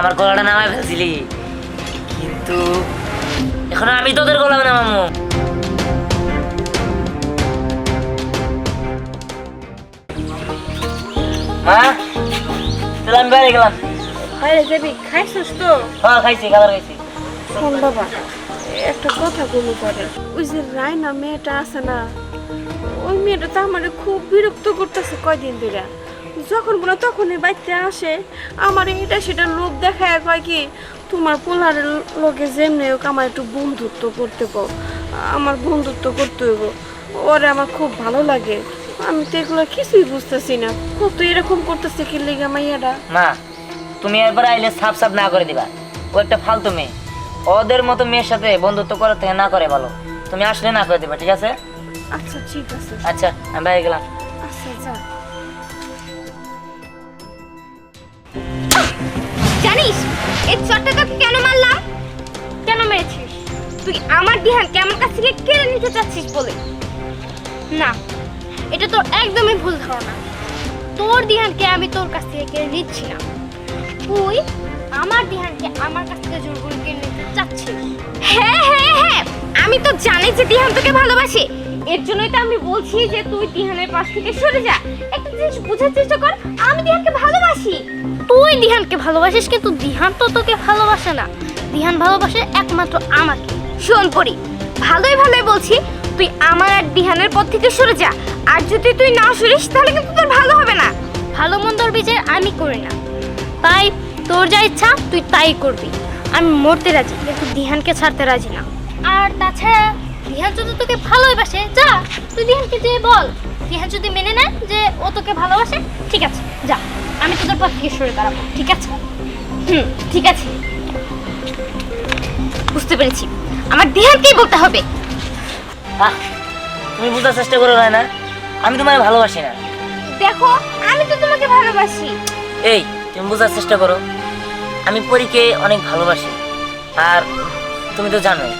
আমার গলাটা নামায় ফেলছিলি। কিন্তু এখন আমি তোদের গলা নামামো। মা তাহলে আমি বাইরে গেলাম। বাইরে যাবি খাইছিস তো? হ্যাঁ খাইছি খাবার খাইছি। শোন বাবা একটা কথা ওই যে রায়না মেয়েটা আছে না ওই মেয়েটা তো আমার খুব বিরক্ত করতেছে কয়দিন ধরে যখন বলে তখনই বাড়িতে আসে। আমার এটা সেটা লোক দেখায় কয় কি তোমার পোলার লোকে যেমনি হোক আমার একটু বন্ধুত্ব করতে পাও আমার বন্ধুত্ব করতে হইব। ওরে আমার খুব ভালো লাগে। আমি তো এগুলো কিছুই বুঝতেছি না। কত এরকম করতেছে কি লেগে মাইয়াটা মা তুমি একবার আইলে সাফ সাফ না করে দিবা। ও একটা ফালতু মেয়ে। ওদের মতো মেয়ের সাথে বন্ধুত্ব করার থেকে না করে ভালো। তুমি আসলে না করে দিবা ঠিক আছে? আচ্ছা ঠিক আছে। আচ্ছা আমি বাইরে গেলাম। আচ্ছা যা। জানিস? এই তোকে কেন মারলাম? কেন মেরেছিস? তুই আমার দিহানকে আমার কাছ থেকে কেড়ে নিতে চাচ্ছিস বলে? না, এটা তোর একদমই ভুল ধারণা। তোর দিহানকে আমি তোর কাছ থেকে কেড়ে নিচ্ছি না। তুই আমার দিহানকে আমার কাছ থেকে জোর করে কেড়ে নিতে চাচ্ছিস? হ্যাঁ হ্যাঁ হ্যাঁ। আমি তো জানি যে দিহান তোকে ভালোবাসে। এর জন্যই তো আমি বলছি যে তুই দিহানের পাশ থেকে সরে যা। একটা জিনিস বোঝার চেষ্টা কর আমি দিহানকে ভালোবাসি। তুই দিহানকে ভালোবাসিস কিন্তু দিহান তো তোকে ভালোবাসে না। দিহান ভালোবাসে একমাত্র আমাকে। শোন পরি ভালোই ভালোই বলছি তুই আমার আর দিহানের পথ থেকে সরে যা। আর যদি তুই না সরিস তাহলে কিন্তু তোর ভালো হবে না। ভালো মন্দর বিচার আমি করি না। তাই তোর যা ইচ্ছা তুই তাই করবি। আমি মরতে রাজি কিন্তু দিহানকে ছাড়তে রাজি না। আর তাছাড়া দিহান যদি তোকে ভালোবাসে যা তুই দিহানকে যেয়ে বল। দিহান যদি মেনে নেয় যে ও তোকে ভালোবাসে ঠিক আছে যা আমি তোদের পথ থেকে সরে দাঁড়াবো ঠিক আছে? হুম ঠিক আছে। বুঝতে পেরেছি। আমার দিহানকেই বলতে হবে। আহ, তুমি বুঝার চেষ্টা করো না আমি তোমায় ভালোবাসি না। দেখো আমি তো তোমাকে ভালোবাসি। এই তুমি বোঝার চেষ্টা করো আমি পরীকে অনেক ভালোবাসি। আর তুমি তো জানোই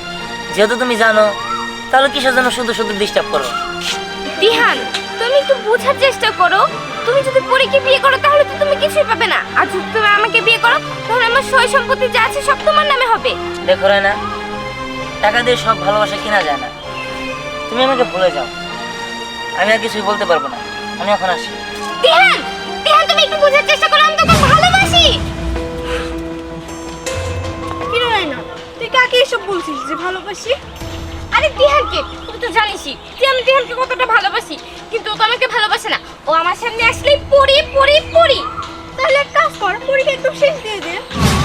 যেহেতু তুমি জানো তাহলে কিসের জন্য শুধু শুধু ডিস্টার্ব করো? দিহান তুমি একটু বোঝার চেষ্টা করো। তুমি যদি পরীকে বিয়ে করো তাহলে তো তুমি কিছুই পাবে না। আর যদি তুমি আমাকে বিয়ে করো তাহলে আমার সয় সম্পত্তি যা আছে সব তোমার নামে হবে। দেখো না টাকা দিয়ে সব ভালোবাসা কিনা যায় না। তুমি আমাকে ভুলে যাও। আমি আর কিছুই বলতে পারব না। আমি এখন আসি। দিহান দিহান তুমি একটু বোঝার চেষ্টা করো আমি তোমাকে ভালোবাসি। কি রে তুই কাকে এসব বলছিস যে ভালোবাসি? আরে দিহানকে তুই তো জানিসই যে আমি দিহানকে কতটা ভালোবাসি কিন্তু ও তো আমাকে ভালোবাসে না। ও আমার সামনে আসলেই পড়ি পড়ি পড়ি তাহলে এক কাজ কর পরীক্ষা একদম শেষ দিয়ে দে।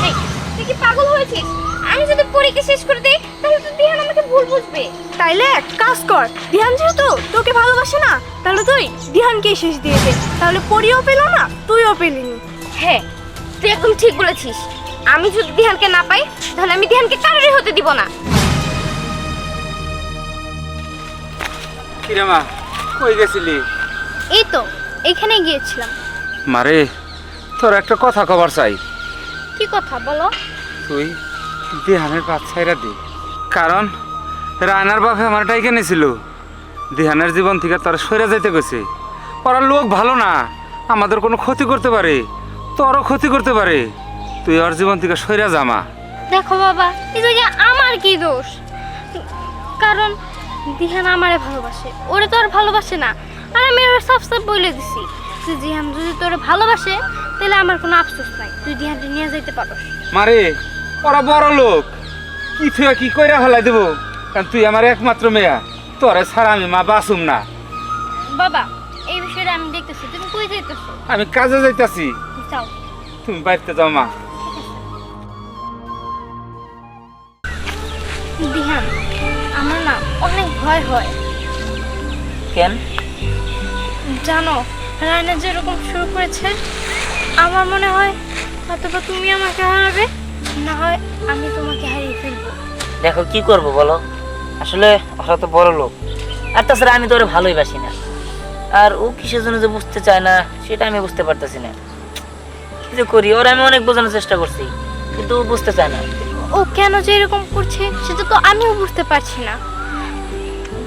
এই তুই কি পাগল হয়েছিস? আমি যদি পরীকে শেষ করে দেই তাহলে তো দিহান আমাকে ভুল বুঝবে। তাইলে এক কাজ কর ধ্যান যেহেতু তোকে ভালোবাসে না তাহলে তুই ধ্যানকে শেষ দিয়ে দে। তাহলে পরিও পেল না তুইও পেলি না। হ্যাঁ তুই একদম ঠিক বলেছিস। আমি যদি দিহানকে না পাই তাহলে আমি দিহানকে কারোরই হতে দিব না। কিরে মা কই গেছিলি? এই তো এখানে গিয়েছিলাম। মারে তোর একটা কথা কবার চাই। কি কথা বলো। তুই দিহানের বাদ ছাইরা দি। কারণ রায়নার বাপে আমার ডাইকে নিয়েছিল দিহানের জীবন থেকে তার সরে যাইতে গেছে। ওরা লোক ভালো না আমাদের কোনো ক্ষতি করতে পারে তোরও ক্ষতি করতে পারে। তুই ওর জীবন থেকে সরে জামা দেখো বাবা এই জায়গায় আমার কি দোষ? কারণ দিহান আমারে ভালোবাসে। ওরে তো আর ভালোবাসে না। আর আমি ওর সাফ সাফ বলে দিছি যে দিহান যদি তোরে ভালোবাসে তাহলে আমার কোনো আফসোস নাই। তুই দিহানকে নিয়ে যেতে পারোস। মারে ওরা বড় লোক। কি তুই কি কইরা ফেলাই দেবো? কারণ তুই আমার একমাত্র মেয়া। তোরে ছাড়া আমি মা বাসুম না। বাবা এই বিষয়টা আমি দেখতেছি। তুমি কই যাইতেছো? আমি কাজে যাইতাছি। যাও। তুমি বাড়িতে যাও মা। দিহান অনেক ভয় হয়। কেন? জানো রায়না যেরকম শুরু করেছে আমার মনে হয় হয়তো তুমি আমাকে হারাবে না হয় আমি তোমাকে হারিয়ে ফেলব। দেখো কি করব বলো? আসলে ওরা তো বড় লোক। আর তাছাড়া আমি তো ওরা ভালোই বাসি না। আর ও কিসের জন্য যে বুঝতে চায় না সেটা আমি বুঝতে পারতেছি না। কি যে করি ওরা আমি অনেক বোঝানোর চেষ্টা করছি কিন্তু ও বুঝতে চায় না। ও কেন যে এরকম করছে সেটা তো আমিও বুঝতে পারছি না।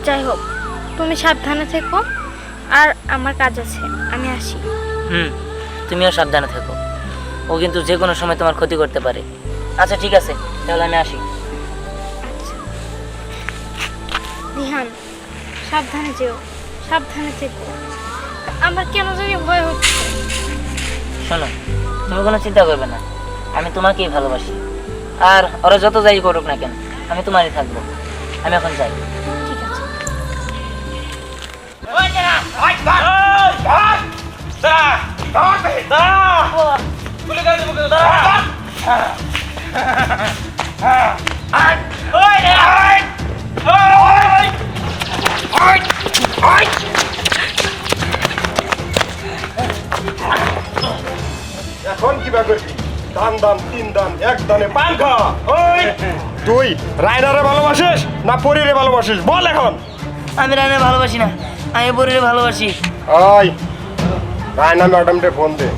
যাই হোক তুমি সাবধানে থেকো আর আমার কাজ আছে আমি আসি। হুম তুমিও সাবধানে থেকো। ও কিন্তু যে কোনো সময় তোমার ক্ষতি করতে পারে। আচ্ছা ঠিক আছে তাহলে আমি আসি। দিহান সাবধানে যেও সাবধানে থেকো। আমার কেন জানি ভয় হচ্ছে। শোনো তুমি কোনো চিন্তা করবে না আমি তোমাকেই ভালোবাসি। আর ওরা যত যাই করুক না কেন আমি তোমারই থাকব আমি এখন যাই। এখন কিবা করবি দান দান তিন দান এক দানে পান খা। ওই, তুই রায়নারে ভালোবাসিস না পরীরে ভালোবাসিস? বল এখন। আমি রানে ভালোবাসি না। আমি বরিরে ভালোবাসি। ওই রায়না ম্যাডামকে ফোন দে।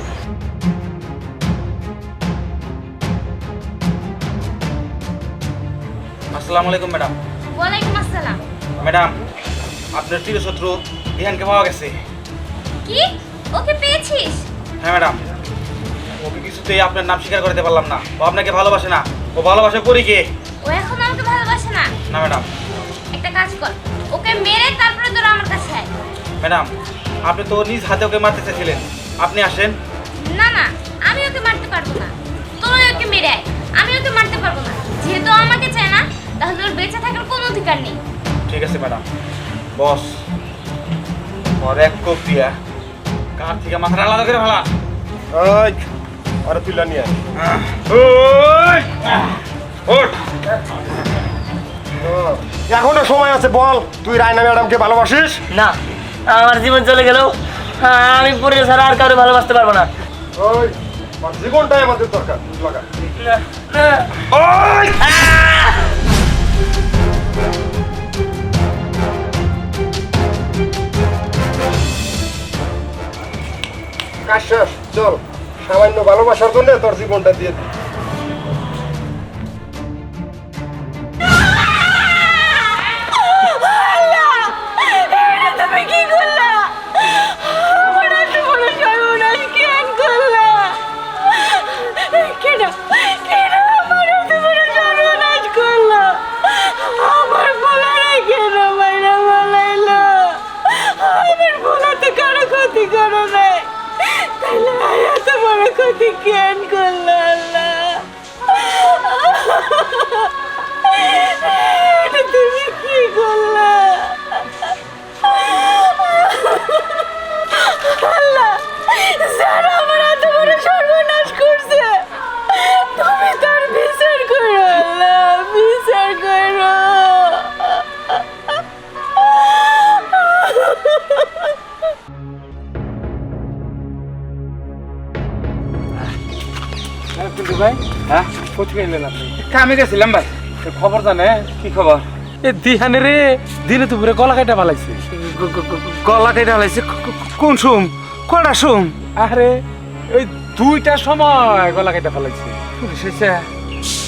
আসসালামু আলাইকুম ম্যাডাম। ওয়ালাইকুম আসসালাম। ম্যাডাম আপনার চিরশত্রু বিহানকে পাওয়া গেছে। কি? ওকে পেয়েছিস? হ্যাঁ ম্যাডাম। ওকে কিছুতেই আপনার নাম স্বীকার করতে পারলাম না। ও আপনাকে ভালোবাসে না। ও ভালোবাসে পরীকে ও এখন আমাকে ভালোবাসে না। না ম্যাডাম। একটা কাজ কর। ওকে মেরে তোরা ম্যাডাম আপনি তো নিজ হাতে ওকে মারতে চেয়েছিলেন আপনি আসেন। না না আমি ওকে মারতে পারব না। তোরা ওকে মেরে আয় আমি ওকে মারতে পারব না। যেহেতু ও আমাকে চায় না তাহলে ওর বেঁচে থাকার কোনো অধিকার নেই। ঠিক আছে ম্যাডাম। বস ওর এক কোপ দিয়া কার থেকে মাথাটা আলাদা করে ফেলা? ওই আরে তুই নিয়ে আয়। ওই! ওঠ! ও, এখনও সময় আছে বল। তুই রায়না ম্যাডামকে ভালোবাসিস? না। আমার জীবন চলে গেলেও আহ, আমি পরিরে ছাড়া আর কারও ভালোবাসতে পারব না। জীবনটাই আমাদের দরকার। কাজ শেষ চল। সামান্য ভালোবাসার জন্য তোর জীবনটা দিয়ে দিই। হ্যাঁ? কোথায় এলেন আপনি? কামে গেছিলাম ভাই। খবর জানে? কি খবর? এ দিহানে রে দিনে দুপুরে গলা কাটা গলা কেটে কোন সুম? কটা সুম? আরে ওই দুইটার সময় গলা কাটা পালাইছে পুলিশ হয়েছে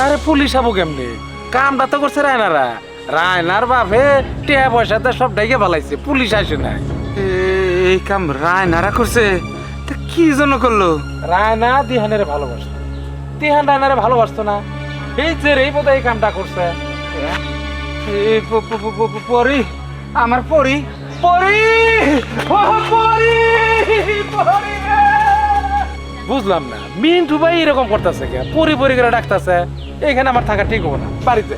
আরে পুলিশ আবো কেমনে? কামটা তো করছে রায়নারা। রায়নার বাপে টিয়া পয়সাতে সব ডাইকে পালাইছে পুলিশ আসে এ- এই কাম রায় নারা করছে তা কি জন্য করল? রায়না দিহানের ভালোবাসতো দিহান রায়নারে ভালোবাসতো না। এই যে রে বোধ এই কামটা করছে। এই পরি, আমার পরি পরি পরি বুঝলাম না, মিন্টু ভাই এরকম করতেছে কে পরি পরি করে ডাকতেছে। এখানে আমার থাকা ঠিক হব না, বাড়িতে।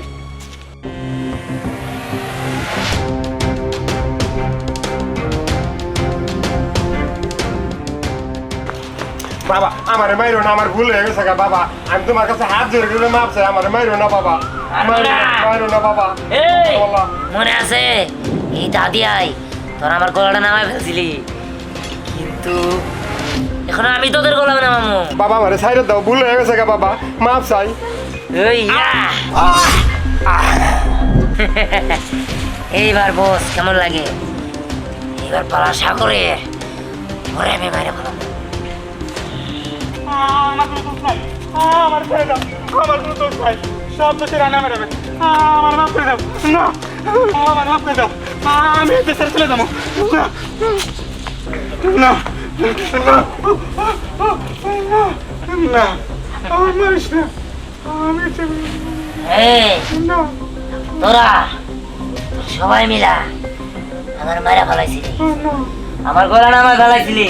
বাবা আমারে মাইরো না আমার ভুল হয়ে গেছে বাবা। আমি তোমার কাছে হাত জোর করে মাপ চাই আমারে মাইরো না বাবা। মাইরো না, বাবা। মনে আছে? এই দাদি আই তোর আমার গলাটা নামায় ফেলছিলি। কিন্তু এখন আমি তোদের গলা নামামো। বাবা আমারে সাইডে দাও ভুল হয়ে গেছে বাবা। মাপ চাই। এই এইবার বস কেমন লাগে? এইবার পালা সাগরে ওরে আমি বাইরে বললাম আমার ছেড়ে দাও। আমার কোনো দোষ নাই। সব দোষে রান্না মেরাবে আমার মাফ করে দাও। না। আমার মাফ করে দাও। আমি দেশের চলে যাব না। না। আমার মারিস না। আমি না। তোরা সবাই মিলা আমার মারা ফেলাইছিলি আমার গলা না। আমার ফেলাইছিলি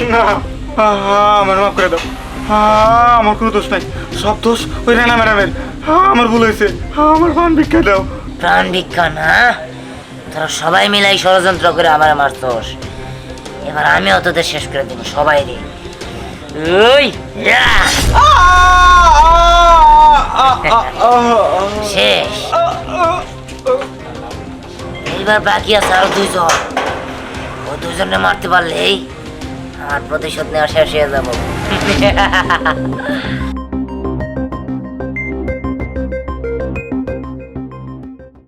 আমার মাফ করে দাও। আমার কোনো দোষ নাই। সব দোষ ওই রানা ম্যাডামের। আমার ভুল হয়েছে। আহা, আমার পান ভিক্ষা দাও। প্রাণ ভিক্ষা না? তোরা সবাই মিলাই ষড়যন্ত্র করে আমার মারতোস এবার আমিও তোদের শেষ করে দিব সবাই রে। ওই শেষ। এইবার বাকি আছে আরও দুইজন। ও দুজনে মারতে পারলেই আমার প্রতিশোধ নেওয়া শেষ হয়ে যাব। Yeah.